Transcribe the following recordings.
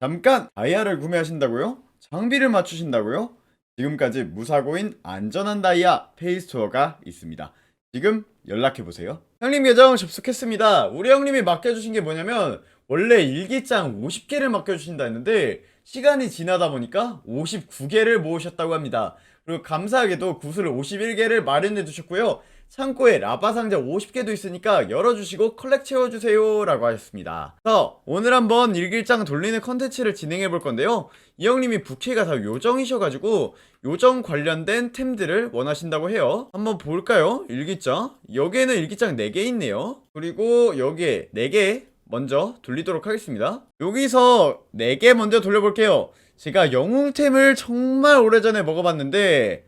잠깐 다이아를 구매하신다고요? 장비를 맞추신다고요? 지금까지 무사고인 안전한 다이아 페이스토어가 있습니다. 지금 연락해보세요. 형님 계정 접속했습니다. 우리 형님이 맡겨주신 게 뭐냐면 원래 일기장 50개를 맡겨주신다 했는데 시간이 지나다 보니까 59개를 모으셨다고 합니다. 그리고 감사하게도 구슬을 51개를 마련해 두셨고요. 창고에 라바 상자 50개도 있으니까 열어주시고 컬렉 채워주세요 라고 하셨습니다. 그래서 오늘 한번 일기장 돌리는 컨텐츠를 진행해 볼 건데요. 이 형님이 부캐가 다 요정이셔가지고 요정 관련된 템들을 원하신다고 해요. 한번 볼까요? 일기장. 여기에는 일기장 4개 있네요. 그리고 여기에 4개 먼저 돌리도록 하겠습니다. 여기서 4개 먼저 돌려볼게요. 제가 영웅템을 정말 오래전에 먹어봤는데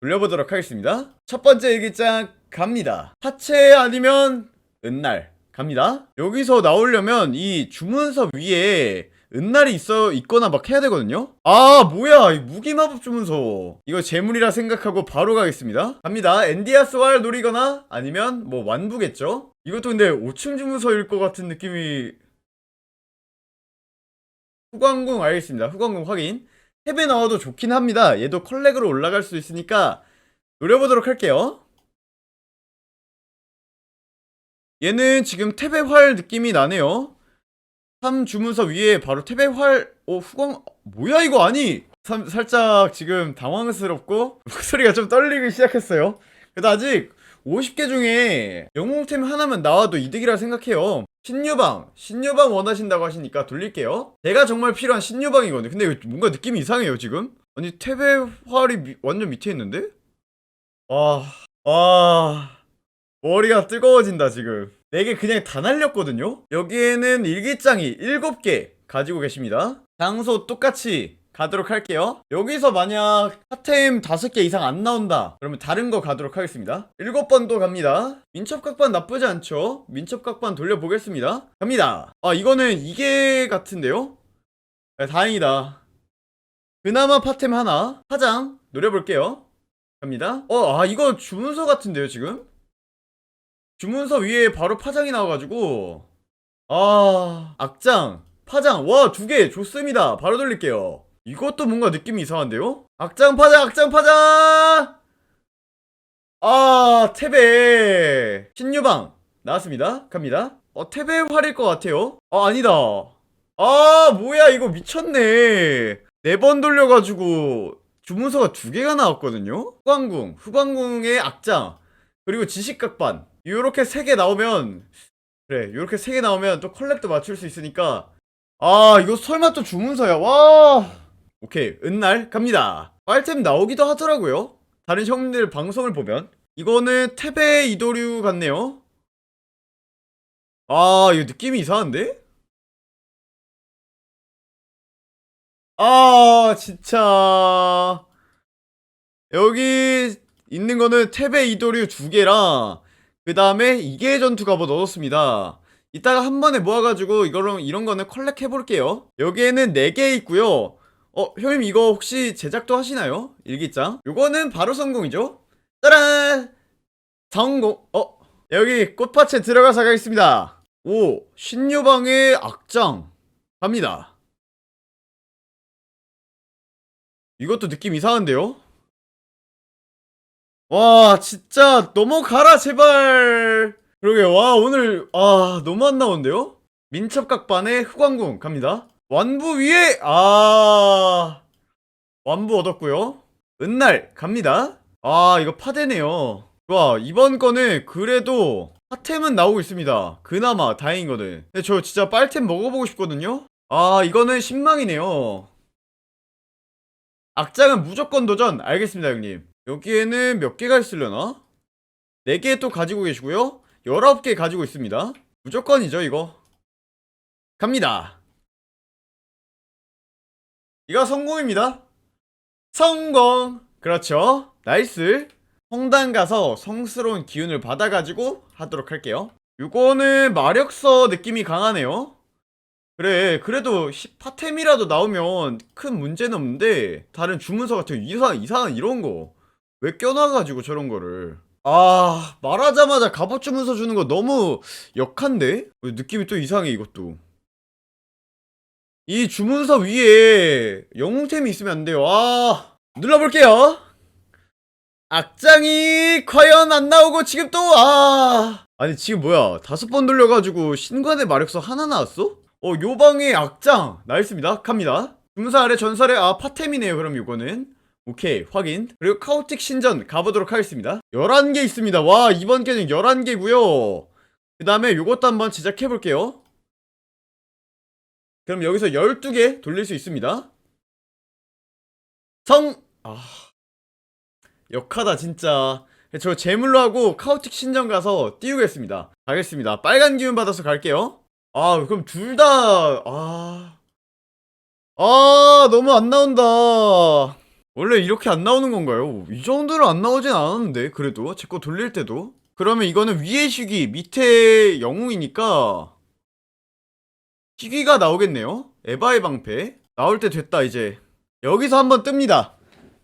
돌려보도록 하겠습니다. 첫 번째 일기장 갑니다. 파체 아니면 은날 갑니다. 여기서 나오려면 이 주문서 위에 은날이 있어 있거나 막 해야 되거든요. 아 뭐야 이 무기 마법 주문서 이거 재물이라 생각하고 바로 가겠습니다. 갑니다. 엔디아스 활 노리거나 아니면 뭐 완부겠죠. 이것도 근데 5층 주문서일 것 같은 느낌이 후광궁 알겠습니다. 후광궁 확인. 탭에 나와도 좋긴 합니다. 얘도 컬렉으로 올라갈 수 있으니까 노려보도록 할게요. 얘는 지금 탭의 활 느낌이 나네요. 3 주문서 위에 바로 탭의 활, 오, 후광, 뭐야 이거 아니! 참, 살짝 지금 당황스럽고 목소리가 좀 떨리기 시작했어요. 그래도 아직 50개 중에 영웅템 하나만 나와도 이득이라 생각해요. 신유방, 신유방 원하신다고 하시니까 돌릴게요. 제가 정말 필요한 신유방이거든요. 근데 뭔가 느낌이 이상해요, 지금. 아니, 탭의 활이 미- 완전 밑에 있는데? 와, 와, 머리가 뜨거워진다, 지금. 4개 그냥 다 날렸거든요? 여기에는 일기장이 7개 가지고 계십니다. 장소 똑같이 가도록 할게요. 여기서 만약 하템 5개 이상 안 나온다. 그러면 다른 거 가도록 하겠습니다. 7번도 갑니다. 민첩각반 나쁘지 않죠? 민첩각반 돌려보겠습니다. 갑니다. 아, 이거는 이게 같은데요? 네, 다행이다. 그나마 파템 하나. 화장 노려볼게요. 갑니다. 어, 아, 이거 주문서 같은데요, 지금? 주문서 위에 바로 파장이 나와가지고. 아, 악장, 파장. 와, 두 개 좋습니다. 바로 돌릴게요. 이것도 뭔가 느낌이 이상한데요? 악장, 파장, 악장, 파장! 아, 태베. 신유방. 나왔습니다. 갑니다. 어, 태베 활일 것 같아요. 아, 아니다. 아, 뭐야, 이거 미쳤네. 네 번 돌려가지고 주문서가 두 개가 나왔거든요? 후광궁, 후광궁의 악장, 그리고 지식각반. 요렇게 세 개 나오면, 그래, 요렇게 세 개 나오면 또 컬렉도 맞출 수 있으니까. 아, 이거 설마 또 주문서야. 와. 오케이, 은날 갑니다. 빨템 나오기도 하더라고요. 다른 형님들 방송을 보면. 이거는 탭의 이도류 같네요. 아, 이거 느낌이 이상한데? 아, 진짜. 여기 있는 거는 탭의 이도류 두 개랑, 그 다음에 이계 전투 갑옷 얻었습니다. 이따가 한 번에 모아가지고 이거로, 이런 거는 컬렉 해볼게요. 여기에는 4개 있고요. 어, 형님 이거 혹시 제작도 하시나요? 일기장? 요거는 바로 성공이죠? 짜란! 성공! 어? 여기 꽃밭에 들어가서 가겠습니다. 오, 신유방의 악장. 갑니다. 이것도 느낌 이상한데요? 와, 진짜 넘어가라, 제발. 그러게, 와, 오늘, 아, 너무 안 나온데요? 민첩 각반의 흑왕궁 갑니다. 완부 위에, 아, 완부 얻었고요 은날 갑니다. 아, 이거 파대네요. 좋아, 이번 거는 그래도 핫템은 나오고 있습니다. 그나마 다행이거든. 근데 저 진짜 빨템 먹어보고 싶거든요? 아, 이거는 신망이네요. 악장은 무조건 도전. 알겠습니다, 형님. 여기에는 몇 개가 있으려나? 4개 또 가지고 계시고요. 19개 가지고 있습니다. 무조건이죠, 이거. 갑니다. 이거 성공입니다. 성공! 그렇죠. 나이스. 성당 가서 성스러운 기운을 받아가지고 하도록 할게요. 요거는 마력서 느낌이 강하네요. 그래, 그래도 시- 파템이라도 나오면 큰 문제는 없는데, 다른 주문서 같은 이상, 이상한 이런 거. 왜 껴놔가지고 저런 거를. 아, 말하자마자 갑옷 주문서 주는 거 너무 역한데? 느낌이 또 이상해, 이것도. 이 주문서 위에 영웅템이 있으면 안 돼요. 아, 눌러볼게요. 악장이 과연 안 나오고 지금 또, 아. 아니, 지금 뭐야. 다섯 번 돌려가지고 신관의 마력서 하나 나왔어? 어, 요 방에 악장. 나있습니다. 갑니다. 주문서 아래 전설의, 아, 파템이네요. 그럼 요거는. 오케이, 확인. 그리고 카오틱 신전 가보도록 하겠습니다. 11개 있습니다. 와, 이번 개는 11개고요 그 다음에 요것도 한번 제작해볼게요. 그럼 여기서 12개 돌릴 수 있습니다. 성! 아. 역하다, 진짜. 저 제물로 하고 카오틱 신전 가서 띄우겠습니다. 가겠습니다. 빨간 기운 받아서 갈게요. 아, 그럼 둘 다, 아. 아, 너무 안 나온다. 원래 이렇게 안 나오는 건가요? 이 정도로 안 나오진 않았는데, 그래도. 제 거 돌릴 때도. 그러면 이거는 위에 시기, 밑에 영웅이니까. 시기가 나오겠네요. 에바의 방패. 나올 때 됐다, 이제. 여기서 한번 뜹니다.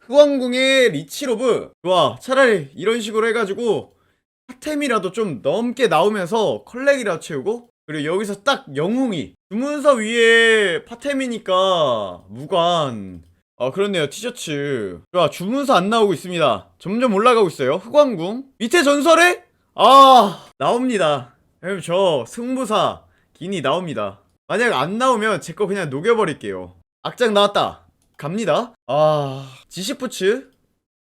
후왕궁의 리치로브. 좋아. 차라리 이런 식으로 해가지고, 파템이라도 좀 넘게 나오면서 컬렉이라도 채우고, 그리고 여기서 딱 영웅이. 주문서 위에 파템이니까, 무관. 아, 그렇네요. 티셔츠. 좋아. 주문서 안 나오고 있습니다. 점점 올라가고 있어요. 흑왕궁. 밑에 전설에? 아, 나옵니다. 그럼 저 승부사 기니 나옵니다. 만약 안 나오면 제 거 그냥 녹여버릴게요. 악장 나왔다. 갑니다. 아, 지시푸츠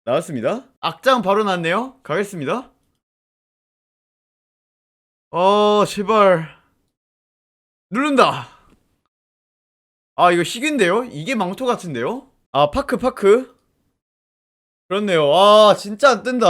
나왔습니다. 악장 바로 나왔네요. 가겠습니다. 어, 제발. 누른다. 아, 이거 희귀인데요? 이게 망토 같은데요? 아, 파크, 파크. 그렇네요. 아, 진짜 안 뜬다.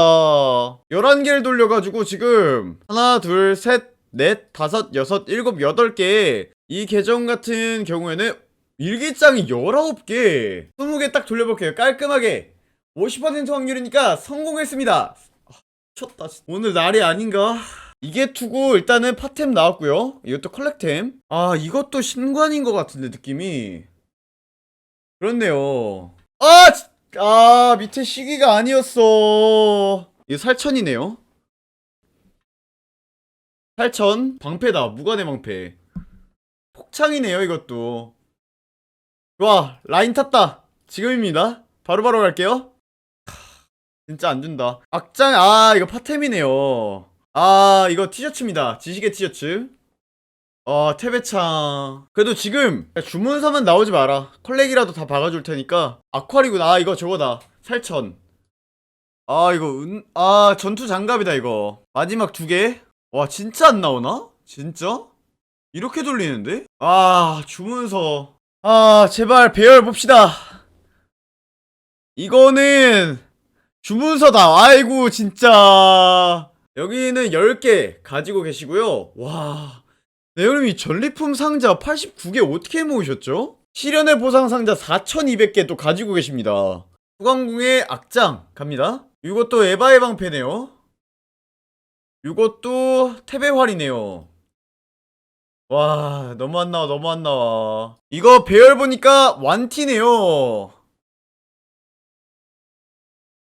11개를 돌려가지고 지금 하나, 둘, 셋, 넷, 다섯, 여섯, 일곱, 여덟 개. 이 계정 같은 경우에는 일기장이 19개. 20개 딱 돌려볼게요. 깔끔하게. 50% 확률이니까 성공했습니다. 아, 미쳤다. 진짜. 오늘 날이 아닌가? 이게 투구 일단은 파템 나왔고요. 이것도 컬렉템. 아, 이것도 신관인 것 같은데 느낌이. 그렇네요. 아, 진- 아 밑에 시기가 아니었어. 이거 살천이네요. 살천 방패다 무관의 방패. 폭창이네요 이것도. 좋아 라인 탔다. 지금입니다. 바로 바로 갈게요. 하, 진짜 안 준다. 악장 아 이거 파템이네요. 아 이거 티셔츠입니다. 지시계 티셔츠. 어 태배창 그래도 지금 주문서만 나오지 마라 컬렉이라도 다 박아줄 테니까 아쿠아리구나 아 이거 저거다 살천 아 이거 은... 아 전투 장갑이다 이거 마지막 두개와 진짜 안 나오나? 진짜? 이렇게 돌리는데? 아 주문서 아 제발 배열 봅시다 이거는 주문서다 아이고 진짜 여기는 10개 가지고 계시고요 와 네, 그럼 이 전리품 상자 89개 어떻게 모으셨죠? 실현의 보상 상자 4200개 또 가지고 계십니다. 후광궁의 악장 갑니다. 이것도 에바의 방패네요. 이것도 태배활이네요. 와 너무 안 나와 너무 안 나와. 이거 배열 보니까 완티네요.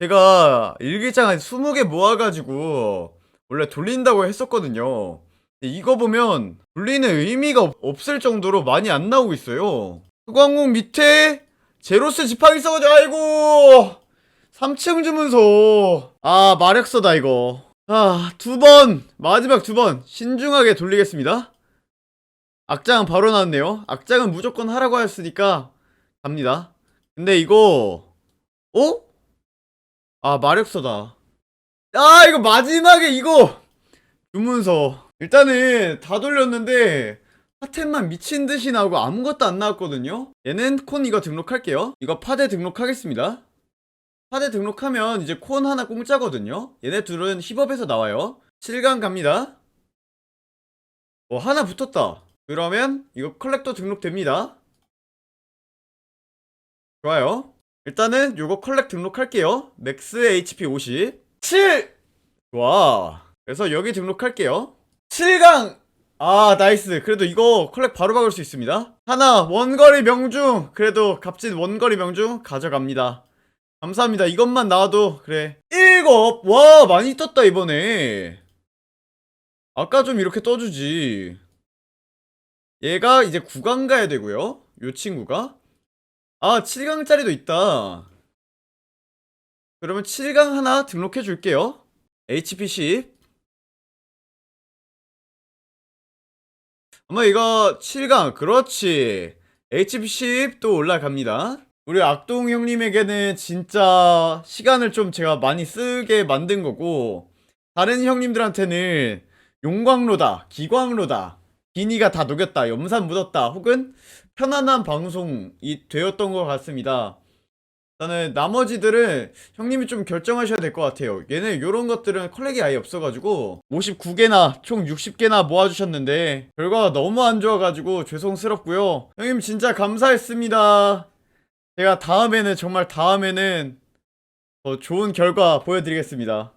제가 일기장 한 20개 모아가지고 원래 돌린다고 했었거든요. 이거 보면 돌리는 의미가 없- 없을 정도로 많이 안 나오고 있어요. 후광궁 밑에 제로스 지팡이 써가지고 아이고 3층 주문서 아 마력서다 이거 아 두 번 마지막 두 번 신중하게 돌리겠습니다 악장은 바로 나왔네요 악장은 무조건 하라고 하였으니까 갑니다 근데 이거 어? 아 마력서다 아 이거 마지막에 이거 주문서 일단은 다 돌렸는데 파템만 미친 듯이 나오고 아무것도 안 나왔거든요. 얘는 콘 이거 등록할게요. 이거 파데 등록하겠습니다. 파데 등록하면 이제 콘 하나 공짜거든요. 얘네 둘은 힙업에서 나와요. 7강 갑니다. 어 하나 붙었다. 그러면 이거 컬렉터 등록됩니다. 좋아요. 일단은 요거 컬렉 등록할게요. 맥스 HP 50. 7! 좋아. 그래서 여기 등록할게요. 7강! 아, 나이스. 그래도 이거 컬렉 바로 박을 수 있습니다. 하나, 원거리 명중. 그래도 값진 원거리 명중 가져갑니다. 감사합니다. 이것만 나와도, 그래. 일곱! 와, 많이 떴다, 이번에. 아까 좀 이렇게 떠주지. 얘가 이제 구강 가야 되고요. 요 친구가? 아 7강짜리도 있다. 그러면 7강 하나 등록해 줄게요. HP 10 아마 이거 7강. 그렇지. HP 10또 올라갑니다. 우리 악동 형님에게는 진짜 시간을 좀 제가 많이 쓰게 만든 거고 다른 형님들한테는 용광로다 기광로다 비니가 다 녹였다 염산 묻었다 혹은 편안한 방송이 되었던 것 같습니다. 일단은 나머지들은 형님이 좀 결정하셔야 될 것 같아요. 얘네 요런 것들은 컬렉이 아예 없어가지고 59개나 총 60개나 모아주셨는데 결과가 너무 안 좋아가지고 죄송스럽고요. 형님 진짜 감사했습니다. 제가 다음에는 정말 다음에는 더 좋은 결과 보여드리겠습니다